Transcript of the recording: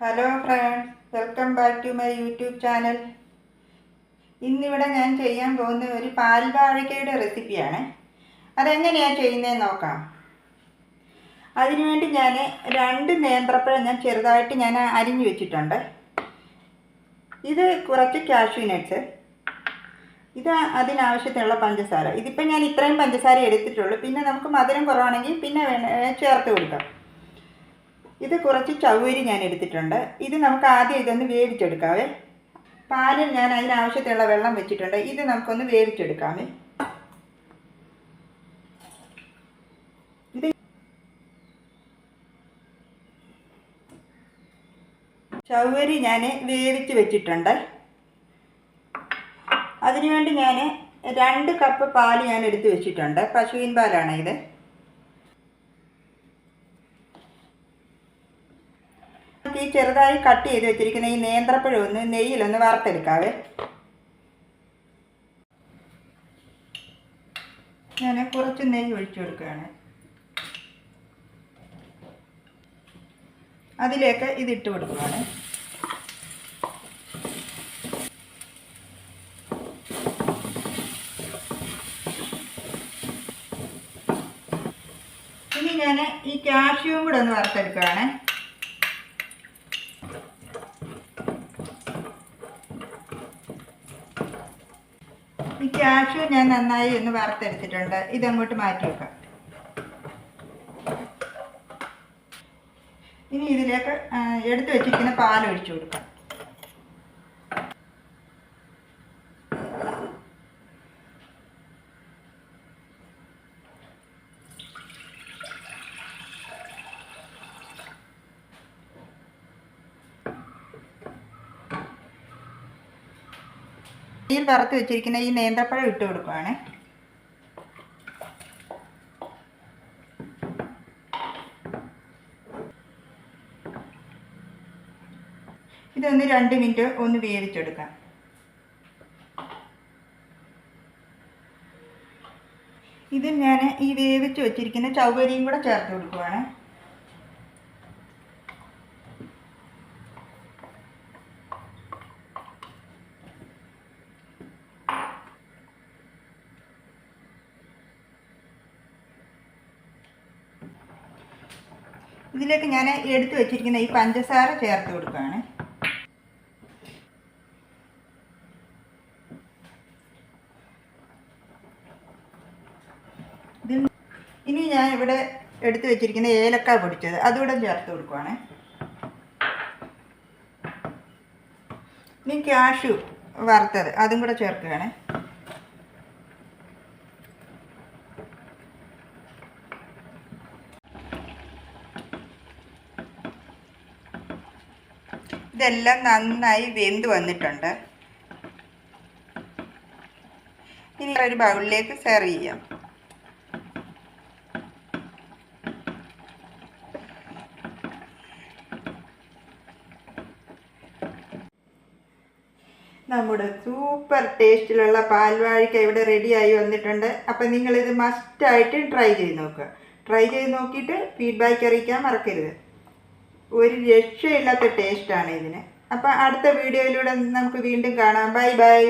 Hello friends welcome back to my YouTube channel ഇന്നിവിടെ ഞാൻ ചെയ്യാൻ പോകുന്ന ഒരു പാൽവാഴക്കയുടെ റെസിപ്പിയാണ്. അതെങ്ങനെയാണ് ചെയ്യുന്നതെന്ന് നോക്കാം. അതിനുവേണ്ടി ഞാൻ രണ്ട് നേന്ത്രപ്പഴം ഞാൻ ചെറുതായിട്ട് ഞാൻ അരിഞ്ഞു വെച്ചിട്ടുണ്ട്. ഇത് കുറച്ച് കാഷ്യൂ നട്ട്സ് ഇത് അതിനാവശ്യത്തിനുള്ള പഞ്ചസാര. ഇതിപ്പോൾ ഞാൻ ഇത്രയും പഞ്ചസാര എടുത്തിട്ടുള്ളൂ. പിന്നെ നമുക്ക് മധുരം കുറവാണെങ്കിൽ പിന്നെ ചേർത്ത് കൊടുക്കാം. ഇത് കുറച്ച് ചവ്വരി ഞാൻ എടുത്തിട്ടുണ്ട്. ഇത് നമുക്ക് ആദ്യം ഇതൊന്ന് വേവിച്ചെടുക്കാവേ. പാലിൽ ഞാൻ അതിനാവശ്യത്തിലുള്ള വെള്ളം വെച്ചിട്ടുണ്ട്. ഇത് നമുക്കൊന്ന് വേവിച്ചെടുക്കാമേ ഇത് ഞാൻ വേവിച്ച് വെച്ചിട്ടുണ്ട്. അതിനുവേണ്ടി ഞാൻ രണ്ട് കപ്പ് പാൽ ഞാൻ എടുത്ത് വെച്ചിട്ടുണ്ട്. പശുവിൻ പാലാണ് ഇത്. ഈ ചെറുതായി കട്ട് ചെയ്ത് വെച്ചിരിക്കുന്ന ഈ നേന്ത്രപ്പഴം ഒന്ന് നെയ്യിലൊന്ന് വറുത്തെടുക്കാവേ. ഞാൻ കുറച്ച് നെയ്യ് ഒഴിച്ചു കൊടുക്കുകയാണ്. അതിലേക്ക് ഇതിട്ട് കൊടുക്കുകയാണ്. ഇനി ഞാൻ ഈ കാഷ്യൂം കൂടെ ഒന്ന് വറുത്തെടുക്കുകയാണ്. ഈ ക്യാഷു ഞാൻ നന്നായി ഒന്ന് വറുത്തെടുത്തിട്ടുണ്ട്. ഇതങ്ങോട്ട് മാറ്റി വെക്കാം. ഇനി ഇതിലേക്ക് എടുത്തു വെച്ചിരിക്കുന്ന പാൽ ഒഴിച്ചു കൊടുക്കാം. നെയ്യിൽ വറുത്ത് വെച്ചിരിക്കുന്ന ഈ നേന്ത്രപ്പഴം ഇട്ട് കൊടുക്കുവാണ്. ഇതൊന്ന് രണ്ട് മിനിറ്റ് ഒന്ന് വേവിച്ചെടുക്കാം. ഇതിൽ ഞാൻ ഈ വേവിച്ച് വെച്ചിരിക്കുന്ന ചൗവരിയും കൂടെ ചേർത്ത് കൊടുക്കുവാണ്. ഇതിലേക്ക് ഞാൻ എടുത്തു വെച്ചിരിക്കുന്ന ഈ പഞ്ചസാര ചേർത്ത് കൊടുക്കുകയാണ്. ഇനി ഞാൻ ഇവിടെ എടുത്തു വെച്ചിരിക്കുന്ന ഏലക്ക പൊടിച്ചത് അതുകൂടെ ചേർത്ത് കൊടുക്കുവാണ് ഇനി ക്യാഷു വറുത്തത് അതും കൂടെ ചേർക്കുകയാണ്. ഇതെല്ലാം നന്നായി വെന്ത് വന്നിട്ടുണ്ട്. ഇനി ഒരു ബൗളിലേക്ക് സെർവ് ചെയ്യാം. നമ്മുടെ സൂപ്പർ ടേസ്റ്റിലുള്ള പാൽവാഴിക്ക ഇവിടെ റെഡിയായി വന്നിട്ടുണ്ട്. അപ്പം നിങ്ങളിത് മസ്റ്റായിട്ട് ട്രൈ ചെയ്ത് നോക്കുക. ട്രൈ ചെയ്ത് നോക്കിയിട്ട് ഫീഡ്ബാക്ക് അറിയിക്കാൻ മറക്കരുത്. ഒരു രക്ഷയില്ലാത്ത ടേസ്റ്റാണ് ഇതിന്. അപ്പം അടുത്ത വീഡിയോയിലൂടെ നമുക്ക് വീണ്ടും കാണാം. Bye bye